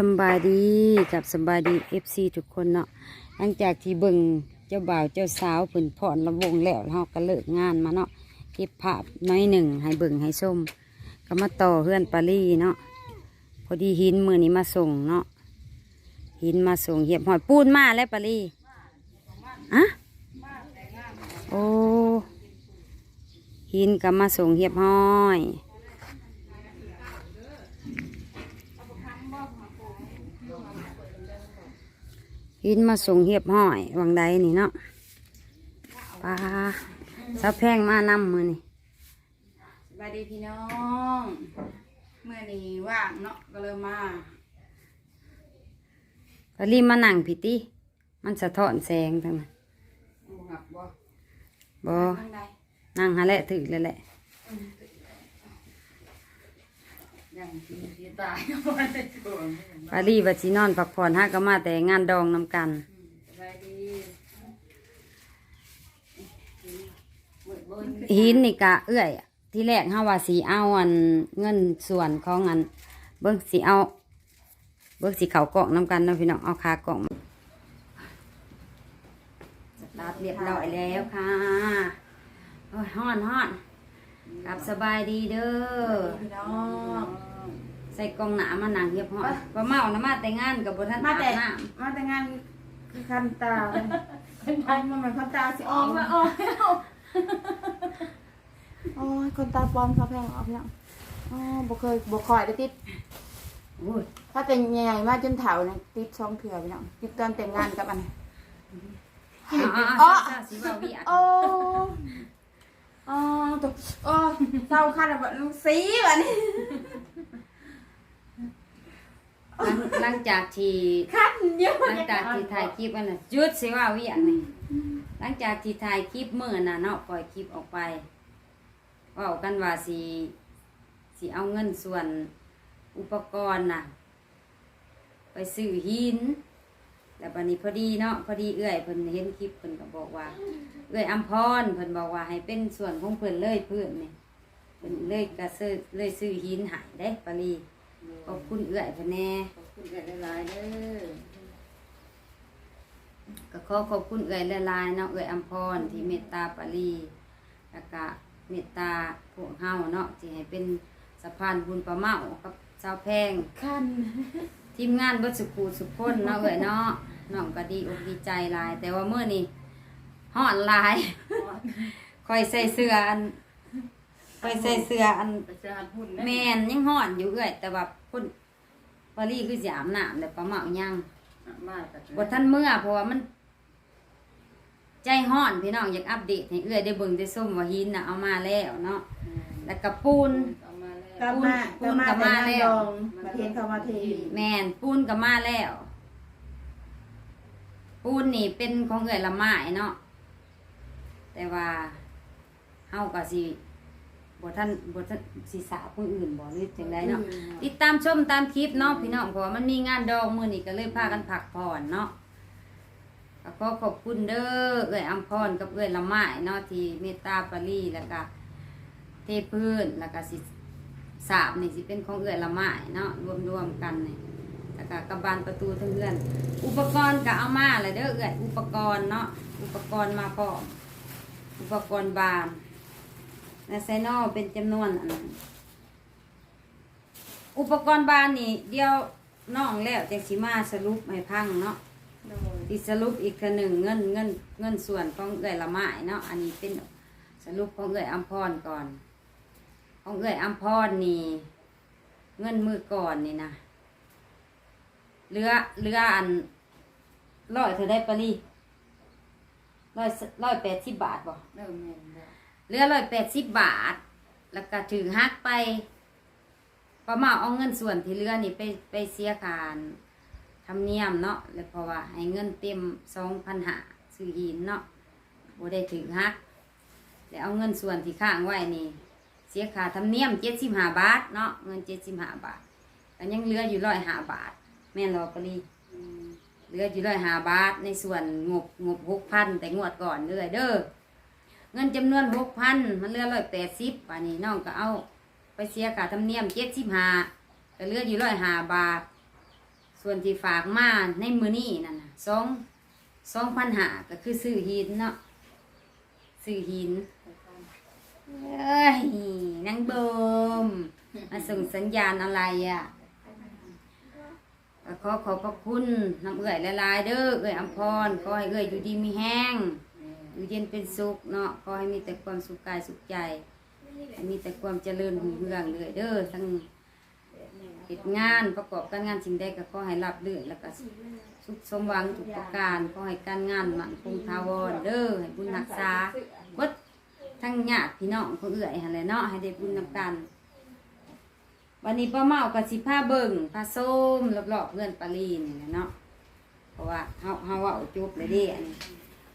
สบายดีกับสบายดีเอฟซีทุกคนเนาะหลังจากที่เบิ่งเจ้าบ่าวเจ้าสาวเพิ่นผ่อนระวงแล้วเฮาก็เลิกงานมาเนาะเก็บภาพน้อยหนึ่งให้เบิ่งให้ชมก็มาต่อเฮือนปารีเนาะพอดีหินมือนี้มาส่งเนาะหินมาส่งเหียบหอยปูนมาแล้วปารีอะโอ้หินก็มาส่งเหียบห้อย หินมาส่งเหียบห้อย วังใดนี่เนาะปลาสะแพงมานำมือนี่สวัสดีพี่น้องเมื่อนี้ว่างเนาะก็เลยมาก็รีบมานั่งพิติมันสะท้อนแสงทั้งนั้นดูหับบ่บอข้างใดนั่งหาแหละถือเลยแหละ ยังสิเสียตายบ่ได้โดนปารีบัดสินอนพักผ่อนห้าก็มาแต่งานดองนำกัน สบายดีเบิดเบิ่งหินนี่กะเอื้อย ที่แรกเฮาว่าสีเอาอันเงินส่วนของอัน เบิ้งสีเอา เบิ้งสีเขากล่องนำกันเนาะพี่น้องเอาคากล่องสตาร์ทเรียบร้อยแล้วค่ะโอ้ยฮ้อนฮ้อนกลับสบายดีเด้อ พี่น้องใส่กล่องหนามาหนังเรียบร้อยว่าเมานะมาแต่งงานกับบท่านมาแต่อาบน้มาแต่งานคือคันตาเลยเอามันเหมือนคันตาสิออกมาออกโอ้ยคนตาปลอมเขาแพงเอาพี่น้องอ๋อบ่เคยบ่คอยได้ติดำโอ้ยถ้าเป็นใหญ่ๆมากจนเถาเนี่ยติดช่องเถื่อพี่น้องติดตอนแต่งงานกับอันเอาเอาอ๋อเอาสีบาวีอะโอ้อ๋อตกโอ้เศร้าคันแบบลูกสีแบบนี้ หลังหลังจากที่คันเยอะหลังจากที่ถ่ายคลิปอันน่ะหยุดสิว่าวิอันนี่หลังจากที่ถ่ายคลิปเมื่อน่ะเนาะปล่อยคลิปออกไปเว่ากันว่าสิสิเอาเงินส่วนอุปกรณ์น่ะ ไปซื้อหินแล้วบัดนี้พอดีเนาะพอดีเอื้อยเพิ่นเห็นคลิปเพิ่นก็บอกว่า เอื้อยอัมพรเพิ่นบอกว่าให้เป็นส่วนของเพิ่นเลยเพิ่นนี่เพิ่นเลยก็ซื้อเลยซื้อหินใหายได้ปารี ขอบคุณเอื้อยเพิ่นแน่ขอบคุณกันหลายๆเด้อก็ขอขอบคุณเอ่ยหลายๆเนาะเอ่ยอัมพรที่เมตตาปารีแล้วก็เมตตาพวกเฮาเนาะที่ให้เป็นสะพานบุญประเมากับชาวแพงคันทีมงานเบิดสุขูสุขคนเนาะเอ่ยเนาะน้องก็ดีอกดีใจหลาย แต่ว่าเมื่อนี้ฮ้อนหลายคอยใส่เสื้ออัน คอยใส่เสื้ออันไปเจอหันหุ่นแม่นยังฮ้อนอยู่เอ่ยแต่ว่าคนปารีคือสิอาบน้ำแต่ประเมายังมาแต่บทท่านเมื่อเพราะว่ามัน ใจห้อนพี่น้องอยากอัปเดตให้เอื้อยได้เบิ่งได้ส้มว่าหินน่ะเอามาแล้วเนาะแล้วก็ปูน เอามาแล้วกลับมาปูกลับนมากลับแต่มางานแล้วดองมาเทนเข้ามาเทแมนปูนก็มาแล้ว ปูนนี่เป็นของเอื้อยละไม้เนาะแต่ว่าเฮาก็สิ บ่ท่านบ่ท่านสิสาผู้อื่นบ่หรือจังไดเนาะติดตามชมตามคลิปเนาะพี่น้องเพราะว่ามันมีงานดองมือนี่ก็เลยพากันผักผ่อนเนาะก็ขอขอบคุณเด้อเอื้อยอัมพรกับเอื้อยละไม้เนาะที่เมตตาปารีแล้วก็เทพื้นแล้วก็สิสาบนี่สิเป็นของเอื้อยละไม้เนาะรวมๆกันนี่แล้วก็กระบานประตูทั้งเรือนอุปกรณ์ก็เอามาเลยเด้อเอื้อยอุปกรณ์เนาะอุปกรณ์มาพร้อมอุปกรณ์บาน และไซโนอเป็นจำนวนอันนั้นอุปกรณ์บานนี่เดียวน้องแล้วจังสิมาสรุปให้พังเนาะที่สรุปอีกคือหนึ่งเงินเงินเงินส่วนของเอื้อยละไม้เนาะอันนี้เป็นสรุปของเอื้อยอัมพรก่อน ของเอื้อยอัมพรนี่เงินมือก่อนนี่นะเรือเรืออันร้อยเธอได้ปะลี่ร้อยร้อยแปดสิบบาทบ่เริ่มแม่นแล้ว เหลือร้อยแปดสิบบาท แล้วก็ถือฮักไปประมาเอาเงินส่วนที่เหลือนี่ไปไปเสียการทำเนียมเนาะแล้วเพราะว่าให้เงินเต็มสองพันหาซื้อหินเนาะบ่ได้ถือฮักแล้วเอาเงินส่วนที่ข้างไว้นี่ เสียค่าธรรมเนียมเจ็ดสิบห้าบาทเนาะเงินเจ็ดสิบห้าบาทก็ยังเหลืออยู่ร้อยห้าบาท แม่นรอกะลีเหลืออยู่ร้อยห้าบาทในส่วนงบงบหกพันแต่งวดก่อนเลยเด้อ เงินจำนวนหกพันมันเหลือร้อยแปดสิบป่านนี้น้องก็เอา ไปเสียค่าธรรมเนียมเจ็ดสิบห้าก็เหลืออยู่ร้อยห้าบาท ส่วนที่ฝากมาในมือนี่นั่นนะสองสองพันหาก็คือซื้อหินเนาะซื้อหินเอ้ยนางเบิมมาส่งสัญญาณอะไรอะขอขอบพระคุณน้ำเอื่อยละลายเด้อเอื่อยอัมพรขอให้เอื่อยอยู่ดีมีแห้ง อยู่เย็นเป็นสุขเนาะขอให้มีแต่ความสุขกายสุขใจให้มีแต่ความเจริญรุ่งเรืองเลยเด้อทั้งเหตุงานประกอบการงานสิ่งใดก็ขอให้รับเรื่อยแล้วก็สุขสมหวังทุกประการขอให้การงานมั่นคงทาวรเด้อให้บุญรักษาวัดทั้งญาติพี่น้องคนเอื่อยหั่นแหละเนาะให้ได้บุญนำกัน วันนี้ป้าเมากับสิผ้าเบิ่งผ้าส้มรอบๆเพื่อนปารีนี่แหละเนาะเพราะว่าเฮาเฮาเว่าจุบเลยเดิอันนี้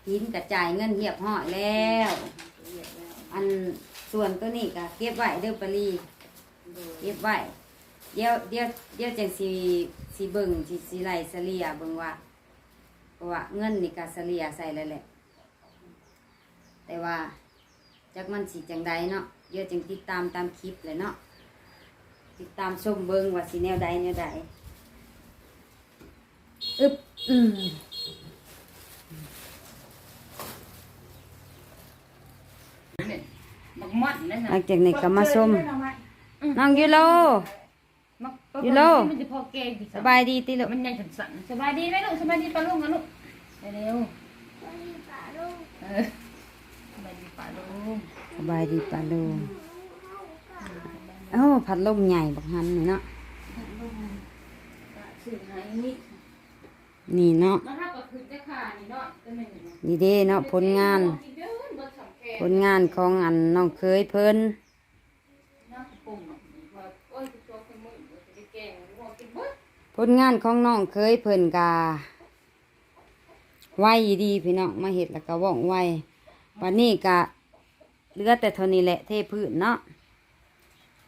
หินกระจายเงินเรียบห้อยแล้ว อันส่วนตัวนี้ก็เก็บไว้เด้อปรีเก็บไว้เดี๋ยวเดี๋ยวเดี๋ยวจังสีสีเบิ่งสีสีไหลเสลียเบิ่งว่าเพราะว่าเงินนี่ก็เสลียใส่แล้วแหละ แต่ว่าจักมันสีจังใดเนาะเดี๋ยวจังติดตามตามคลิปเลยเนาะติดตามชมเบิ่งว่าสีแนวใดแนวใดอึบอืม บักม่อนนั่นหน่ะลังจากนี้ก็มาส้มน้องยูโรมักอยู่โลมันจะพอแกงดิสบายดีติลูกมันยังสั่นๆสบายดีไหมลูกสบายดีปะลุงอะลูกเร็วเออสบายดีปะลุงสบายดีปะลุงเอ้าพัดลมใหญ่บักหันนี่เนาะสื่อให้นี่นี่เนาะมาถ้าก็คือจะขานี่เนาะจะไม่เห็นนี่เด้เนาะผลงานเดินบ่สำแก ผลงานของอันน้องเคยเพิ่นน้ำปุ่มว่าโอ้ยตัวคนมือจะได้แกงหัวกินผลงานของน้องเคยเพิ่นกาไวดีพี่น้องมาเห็ดแล้วก็ว่องไววันนี้ก็เหลือแต่เท่านี้แหละเทพื้นเนาะ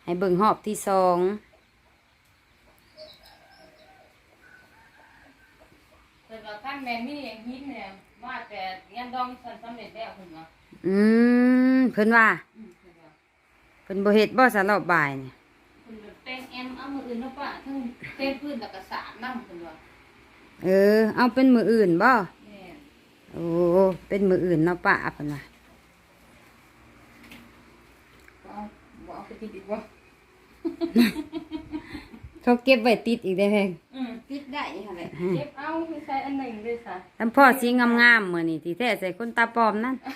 ให้เบิ่งหอบที่สองแต่ว่าขั้นแมนนี่ยังหินเนี่ยว่าแต่งานดองสันสำเร็จแล้วคุณเนาะ อืมเพิ่นว่าอืมคือว่า เพิ่นบ่เฮ็ดบ่สารอบบ่ายนี่คุณแบบแป้งแอมเอามืออื่นเนาะป่ะทั้งเต้นพื้นแล้วก็สาดน้ำคุณว่าเออ เอาเป็นมืออื่นบ่แม่โอ้เป็นมืออื่นเนาะป้าเพิ่นว่าบ่เอาบ่เอาไปติดอีกว่าเขาเก็บไว้ติดอีกได้แพงอืมติดได้ค่ะแหละเก็บเอาคือใส่อันหนึ่งเลยค่ะทำพ่อสีงามๆมื้อนี้ที่แท้ใส่คนตาปลอมนั่นครับ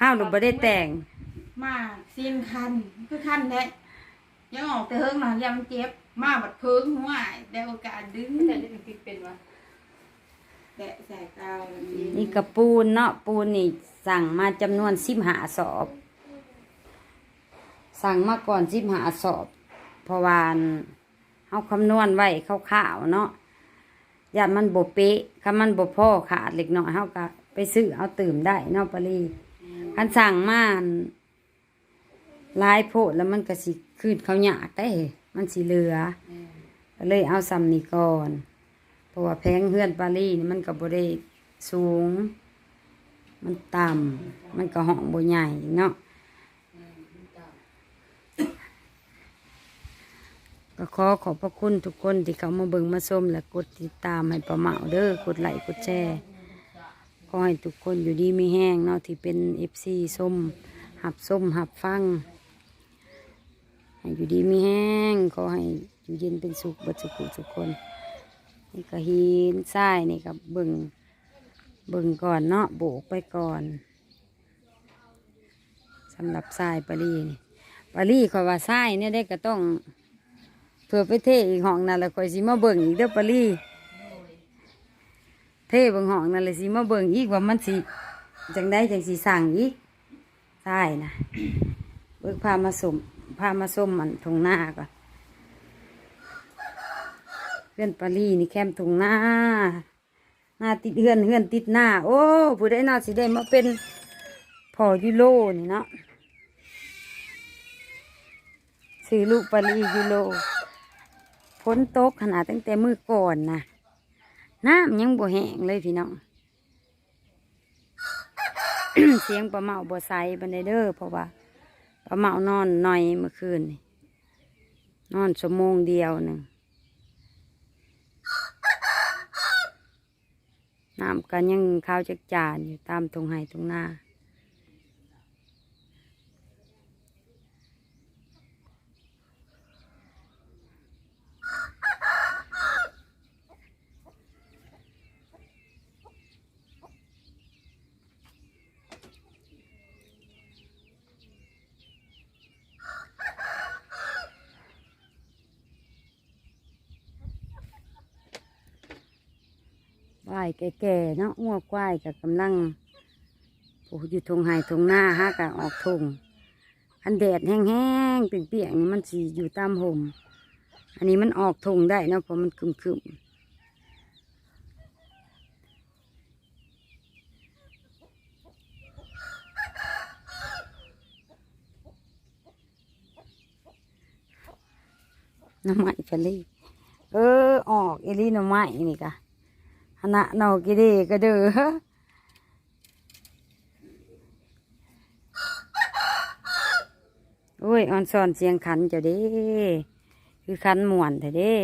ห้าวหนูบ่ได้แต่ง มาซีนคันคือคันแท้ยังออกแต่เฮิงหน่อยยังเจ็บ มาบัดเพิงหัวอ้ายได้โอกาสดึงแต่ได้ติดเป็นวะแตะใส่กาวแบบนี้นี่กระปูนเนาะปูนนี่สั่งมาจำนวน15สอบ สั่งมาก่อน15สอบเพราะว่าอันเฮาคำนวณไว้คร่าวๆเนาะยานมันบ่เป๊ะคันมันบ่พอขาดเล็กน้อยเฮาก็ ไปซื้อเอาตื่มได้เนาะปะลีคันสั่งมาอันหลายโพดแล้วมันก็สิคืนเขาวยากได้ มันสิเหลือก็เลยเอาซ้ำนี่ก่อนเพราะว่าแพงเฮือนปารีนี่มันก็บ่ได้สูง มันต่ำมันก็ห้องบ่ใหญ่เนาะก็ขอขอบพระคุณทุกคนที่เขามาเบิ่งมาชมและกดติดตามให้ประเหมาเด้อกดไลค์กดแชร์ข อให้ทุกคนอยู่ดีไมีแห้งเนาะที่เป็นเอฟซีส้มหับส้มหับฟังให้อยู่ดีไมีแห้งขอให้อยู่เย็นเป็นสุขบัดสุขทุกคนนี่ก็หินทรายนี่ก็เบิ่งเบิ่งก่อนเนาะโบกไปก่อนสำหรับทรายปารีนี่ปารีขอว่าทรายเนี่ยได้ก็ต้องเพื่อไปเทอีกห้องนั่นแหละคอยสิมาเบิ่งอีกเด้อปารี เทเบิ่งห้องนั่นแหละสิมาเบิ่งอีกว่ามันสิจังได้จังสิสั่งอีกใช่นะเบิกพามาสมพามาส้มมันทงหน้าก่อนเพื่อนปารีนี่แคมทงหน้าหน้าติดเฮือนเฮือนติดหน้า โอ้ผู้ได้น่าสิได้มาเป็นพอยูโรนี่เนาะซื้อลูกปารียูโรฝนโตกขนาดตั้งแต่มือก่อนนะ น้ำยังบ่แห้งเลยพี่น้อง เสียงปลาเมาบ่ใส่บันไดเดอร์เพราะว่าปลาเมานอนหน่อยเมื่อคืนนอนชั่วโมงเดียวหนึ่งน้ำกันยังข้าวจักจานอยู่ตามตรงไหตรงหน้า ไหวายแก่ๆเนาะอ้วกควายกับกำลังโอ้อยู่ทงไห้ทงหน้าฮะกะออกทงอันแดดแห้งๆเปียกๆนี่มันสีอยู่ตามห่มอันนี้มันออกทงได้เนาะเพราะมันคึมๆน้ำไม้ฟะลี่เออ ออกเอลี่น้ำไม้นี่กะ หนะนอกกิเดก็เด้อโอ้ยออนซอนเสียงขันเจ้าเด้ คือขันม่วนแต่เด้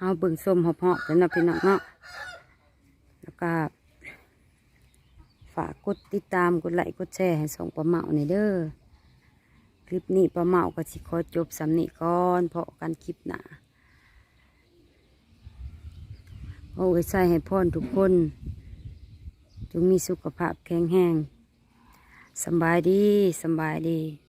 เอาเบิ่งส้มหอบๆกันนะพี่น้องเนาะแล้วก็ฝากกดติดตามกดไลค์กดแชร์ให้ส่งปลาเมาในเด้อคลิปนี้ปลาเมาก็สิขอจบสำนีก่อนเพราะกันคลิปหนาโอ้ยใส่ให้พรทุกคนจงมีสุขภาพแข็งแรงสบายดีสบายดี